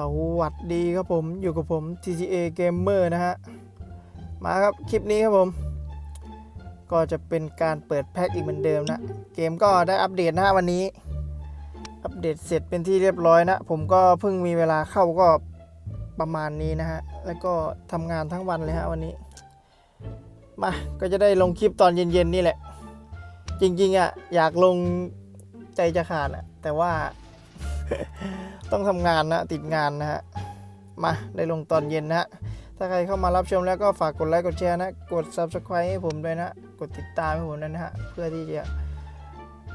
สวัสดีครับผมอยู่กับผม TTA Gamer นะฮะ มาครับ คลิปนี้ครับผม ก็จะเป็นการเปิดแพ็คอีกเหมือนเดิมนะ เกมก็ได้อัปเดตนะฮะวันนี้ อัปเดตเสร็จเป็นที่เรียบร้อยนะ ผมก็เพิ่งมีเวลาเข้าก็ประมาณนี้นะฮะ แล้วก็ทำงานทั้งวันเลยฮะวันนี้ มาก็จะได้ลงคลิปตอนเย็นๆนี่แหละ จริงๆอะอยากลงใจจะขาดอะแต่ว่า ต้องทำงานนะติดงานนะฮะ มาได้ลงตอนเย็นนะฮะ ถ้าใครเข้ามารับชมแล้วก็ฝากกดไลค์กดแชร์นะ กด Subscribe ให้ผมด้วยนะ กดติดตามให้ผมด้วยนะฮะ เพื่อที่จะ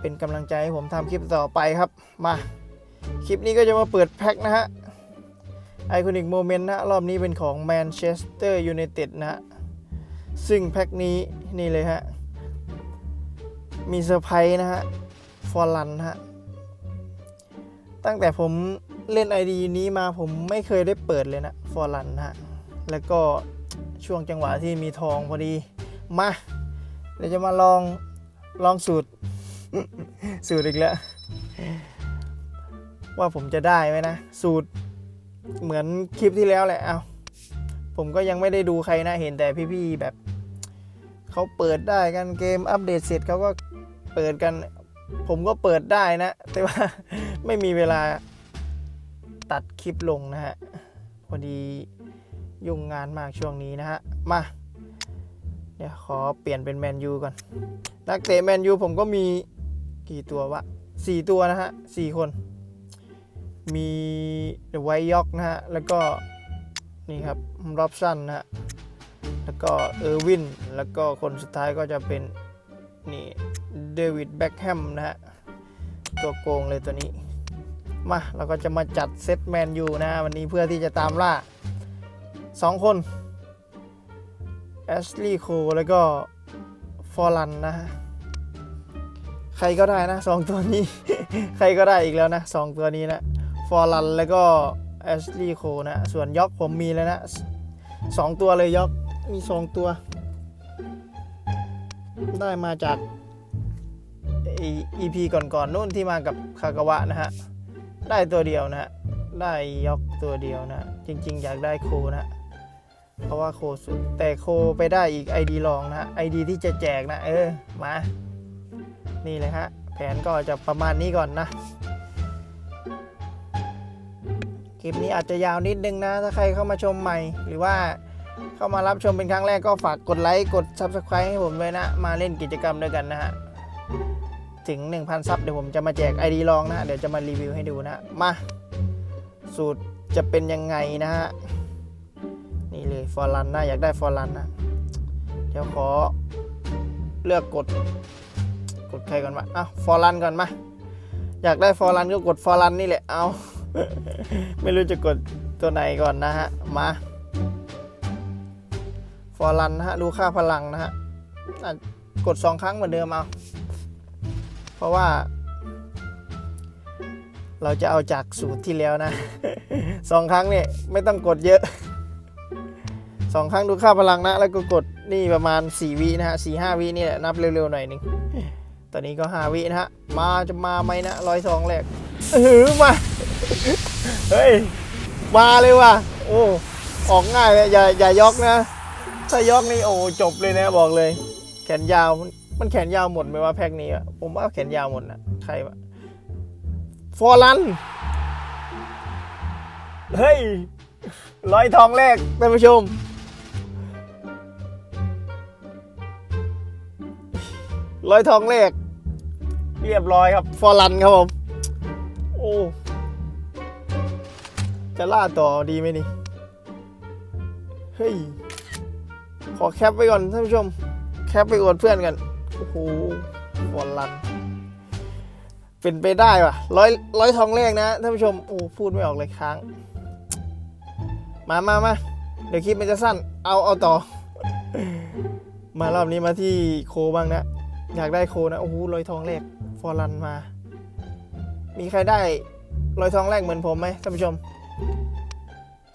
เป็นกำลังใจให้ผมทำคลิปต่อไปครับ มา คลิปนี้ก็จะมาเปิดแพ็คนะฮะไอคอนิกโมเมนต์นะรอบนี้เป็นของแมนเชสเตอร์ยูไนเต็ดนะฮะ ซึ่งแพ็คนี้นี่เลยฮะ มีเซอร์ไพรส์นะฮะ ฟอร์ลันฮะ ตั้งแต่ผม เล่น ID นี้มาผมไม่เคยได้เปิดเลยนะฟอร์ลันฮะ แล้วก็ช่วงจังหวะที่มีทองพอดี มาเดี๋ยวจะมาลองลองสูตร สูตรอีกแล้ว ว่าผมจะได้ไหมนะ สูตรเหมือนคลิปที่แล้วแหละเอาผมก็ยังไม่ได้ดูใครนะเห็นแต่พี่ๆแบบเขาเปิดได้กันเกมอัปเดตเสร็จเขาก็เปิดกัน ผมก็เปิดได้นะ แต่ว่าไม่มีเวลา ตัดคลิปลงนะฮะ พอดียุ่งงานมากช่วงนี้นะฮะ มา เดี๋ยวขอเปลี่ยนเป็นแมนยูก่อน นักเตะแมนยูผมก็มีกี่ตัววะสี่ตัวนะฮะสี่คน มีเดอะไวท์ยอกนะฮะ แล้วก็ นี่ครับร็อบสันนะฮะ แล้วก็เออร์วิน แล้วก็คนสุดท้ายก็จะเป็นนี่เดวิดแบ็กแฮมนะฮะ ตัวโกงเลยตัวนี้ มาเราก็จะมาจัดเซตแมนยูนะ วันนี้เพื่อที่จะตามล่า 2 คนแอชลีย์โคแล้วก็ฟอร์ลันนะใครก็ได้นะสองตัวนี้ ใครก็ได้อีกแล้วนะสองตัวนี้นะฟอร์ลันแล้วก็แอชลีย์โคนะ ส่วนยอกผมมีแล้วนะสองตัวเลยยอกมีสองตัว ได้มาจาก EP ก่อนๆนู่นที่มากับคากาวะนะฮะ ได้ตัวเดียวนะได้ยอกตัวเดียวนะ จริง ๆ อยากได้โคนะ เพราะว่าโคสุดแต่โคไปได้อีก ID รองนะฮะ ID ที่จะแจกนะ เออ มา นี่เลยฮะ แผนก็จะประมาณนี้ก่อนนะ คลิปนี้อาจจะยาวนิดนึงนะ ถ้าใครเข้ามาชมใหม่ หรือว่าเข้ามารับชมเป็นครั้งแรกก็ฝากกดไลค์ กด Subscribe ให้ผมด้วยนะ มาเล่นกิจกรรมด้วยกันนะฮะ ถึง 1,000 ซับเดี๋ยวผมจะมาแจก ID ลองนะ เดี๋ยวจะมารีวิวให้ดูนะ มา สูตรจะเป็นยังไงนะฮะ นี่เลยฟอร์ลันนะ อยากได้ฟอร์ลันนะ เดี๋ยวขอเลือกกด กดใครก่อนมาอ้าวฟอร์ลันก่อนมา อยากได้ฟอร์ลันก็กดฟอร์ลันนี่แหละ เอา ไม่รู้จะกดตัวไหนก่อนนะฮะ มาฟอร์ลันนะฮะ ดูค่าพลังนะฮะอะกดสองครั้งเหมือนเดิมเอา เพราะว่า เราจะเอาจากสูตรที่แล้วนะสองครั้งเนี่ยไม่ต้องกดเยอะสองครั้งดูค่าพลังนะ แล้วก็กดนี่ประมาณ 4 วินะฮะสี่ห้าวินี่แหละนับเร็วๆหน่อยหนึ่งตอนนี้ก็ 5 วินะฮะ มาจะมาไหมนะร้อยสองแรกเออมา เฮ้ย มาเลยว่ะ โอ้ ออกง่ายเลยอย่าอย่ายกนะ ถ้ายกนี่โอ้จบเลยนะบอกเลย แขนยาว มันแขนยาวหมดไหมว่าแพ็กนี้อะผมว่าแขนยาวหมดนะใครวะฟอร์ลันเฮ้ยร้อยทองแรกท่านผู้ชม ร้อยทองแรก เรียบร้อยครับ ฟอร์ลันครับผม โอ้ จะล่าต่อดีไหมนี่ เฮ้ย ขอแคปไว้ก่อนท่านผู้ชม แคปไปอวดเพื่อนกัน อ้โหฟอร์ลันเป็นไปได้ว่ะร้อยร้อยทองแรกนะท่านผู้ชม โอ้พูดไม่ออกเลยค้าง มามามาเดี๋ยวคลิปมันจะสั้น เอาเอาต่อ มารอบนี้มาที่โคบ้างนะ อยากได้โคนะ โอ้โหร้อยทองแรก ฟอร์ลันมา มีใครได้ร้อยทองแรกเหมือนผมไหมท่านผู้ชม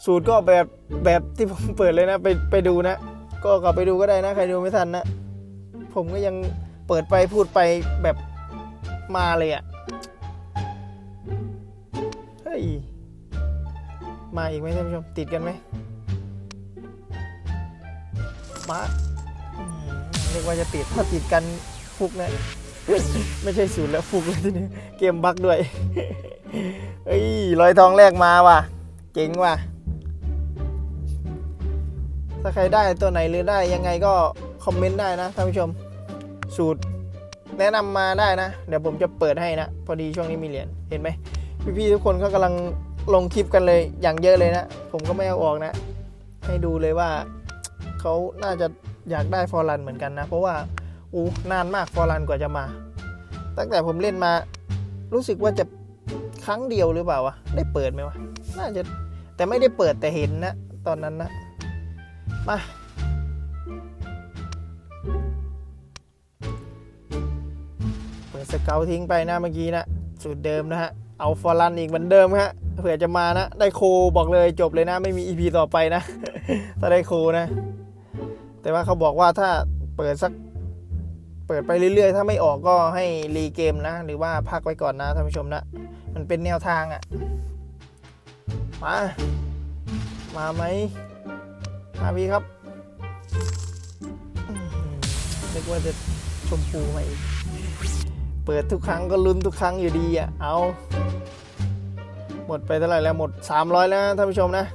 สูตรก็แบบแบบที่ผมเปิดเลยนะ ไปไปดูนะ ก็กลับไปดูก็ได้นะ ใครดูไม่ทันนะ ผมก็ยังเปิดไปพูดไปแบบมาเลยอะ่ะ เฮ้ย มาอีกไหมท่านผู้ชม ติดกันไหมมาเรียกว่าจะติด ถ้าติดกันฟุกเนี่ยไม่ใช่ศูนย์แล้วฟุกเลยทีนี้เกมบักด้วยเอ้ยรอยทองแรกมาว่ะ เจ๋งว่ะ ถ้าใครได้ตัวไหนหรือได้ยังไงก็คอมเมนต์ได้นะท่านผู้ชม สูตรแนะนำมาได้นะ เดี๋ยวผมจะเปิดให้นะ พอดีช่วงนี้มีเหรียญเห็นไหมพี่ๆทุกคนเขากำลังลงคลิปกันเลยอย่างเยอะเลยนะ ผมก็ไม่เอาออกนะ ให้ดูเลยว่าเขาน่าจะอยากได้ฟอร์รันเหมือนกันนะ เพราะว่าอู้นานมากฟอร์รันกว่าจะมา ตั้งแต่ผมเล่นมา รู้สึกว่าจะครั้งเดียวหรือเปล่าวะได้เปิดไหมวะน่าจะแต่ไม่ได้เปิดแต่เห็นนะ ตอนนั้นนะมา สเกลทิ้งไปนะเมื่อกี้นะสูตรเดิมนะฮะเอาฟอร์รันอีกเหมือนเดิมฮะเผื่อจะมานะได้โคบอกเลยจบเลยนะไม่มี EP ต่อไปนะ ถ้าได้โคนะ แต่ว่าเขาบอกว่าถ้าเปิดสักเปิดไปเรื่อยๆ ถ้าไม่ออกก็ให้รีเกมนะ หรือว่าพักไว้ก่อนนะท่านผู้ชมนะ มันเป็นแนวทางอะ่ะ มา มาไหมมาพี่ครับอื้อหือนึกว่าจะชมพูมาอีก เปิดทุกครั้งก็ลุ้นทุกครั้งอยู่ดีอะ เอา หมดไปเท่าไหร่แล้วหมด 300 แล้วนะท่านผู้ชมนะ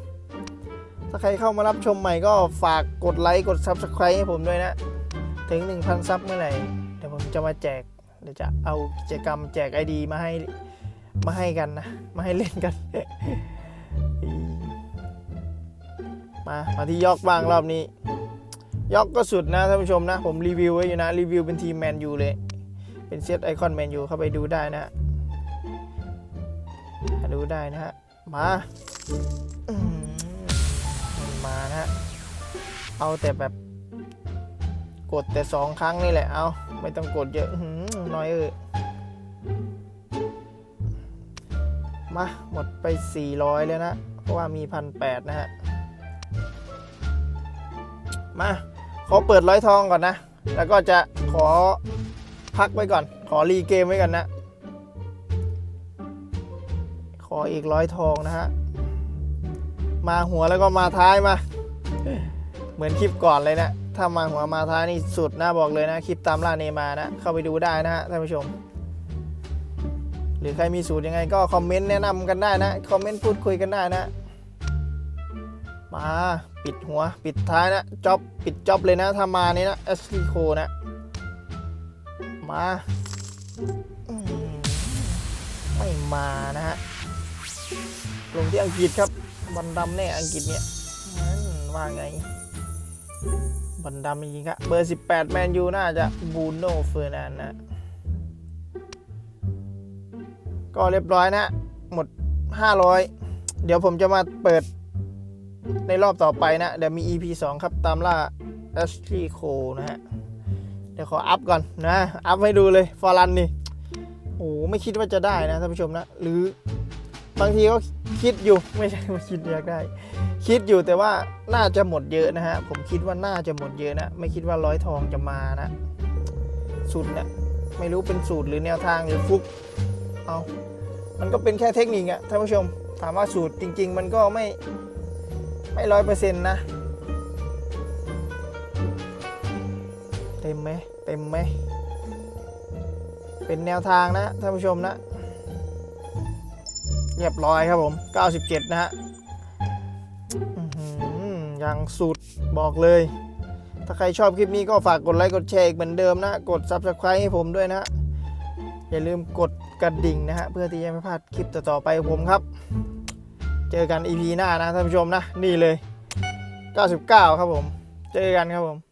ถ้าใครเข้ามารับชมใหม่ก็ฝากกดไลค์กด Subscribe ให้ผมด้วยนะ ถึง 1,000 ซับเมื่อไหร่ เดี๋ยวผมจะมาแจก เดี๋ยวจะเอากิจกรรมแจก ID มาให้มาให้กันนะ มาให้เล่นกัน มา มาที่ยอกบ้างรอบนี้ ยอกก็สุดนะท่านผู้ชมนะ ผมรีวิวไว้อยู่นะ รีวิวเป็นทีมแมนยูเลย เป็นเซตไอคอนแมนยูเข้าไปดูได้นะฮะดูได้นะฮะ มามานะฮะ เอาแต่แบบกดแต่สองครั้งนี่แหละ เอาไม่ต้องกดเยอะน้อยเออมา หมดไป 400 แล้วนะ เพราะว่ามีพันแปดนะฮะ มา ขอเปิดร้อยทองก่อนนะ แล้วก็จะขอ พักไว้ก่อน ขอรีเกมไว้ก่อนนะ ขออีกร้อยทองนะฮะ มาหัวแล้วก็มาท้ายมา เหมือนคลิปก่อนเลยนะ ถ้ามาหัวมาท้ายนี่สุดนะบอกเลยนะ คลิปตามล่าเนมานะ เข้าไปดูได้นะฮะท่านผู้ชม หรือใครมีสูตรยังไงก็คอมเมนต์แนะนำกันได้นะ คอมเมนต์พูดคุยกันได้นะ มาปิดหัวปิดท้ายนะจ็อบปิดจ็อบเลยนะถ้ามานี่นะเอสลีโคนะ มาไม่มานะฮะ ลงที่อังกฤษครับ บันดำแน่อังกฤษเนี่ยว่าไง บันดำจริงครับ เบอร์ 18 แมนยูน่าจะบูโน่เฟอร์นันนะ ก็เรียบร้อยนะ หมด 500 เดี๋ยวผมจะมาเปิดในรอบต่อไปนะ เดี๋ยวมี EP 2 ครับ ตามล่า a s h l e y Cole นะฮะ ดี๋ยวขออัพก่อนนะ อัพให้ดูเลยฟอรันนี่โอ้โหไม่คิดว่าจะได้นะท่านผู้ชมนะ หรือบางทีก็คิดอยู่ไม่ใช่ว่าคิดอยากได้ คิดอยู่แต่ว่าน่าจะหมดเยอะนะฮะ ผมคิดว่าน่าจะหมดเยอะนะ ไม่คิดว่าร้อยทองจะมานะสูตรเนี่ยไม่รู้เป็นสูตรหรือแนวทางหรือฟุก เอา มันก็เป็นแค่เทคนิคอะท่านผู้ชม ถามว่าสูตรจริง ๆ มันก็ไม่ไม่ร้อยเปอร์เซ็นต์นะ เต็มไหม เต็มไหม เป็นแนวทางนะท่านผู้ชมนะ เรียบร้อยครับผม 97 นะฮะอย่างสุดบอกเลย ถ้าใครชอบคลิปนี้ก็ฝากกดไลค์กดแชร์อีกเหมือนเดิมนะ กด Subscribe ให้ผมด้วยนะ อย่าลืมกดกระดิ่งนะฮะ เพื่อที่จะไม่พลาดคลิปต่อๆไปของผมครับ เจอกัน EP หน้านะท่านผู้ชมนะ นี่เลย 99 ครับผม เจอกันครับผม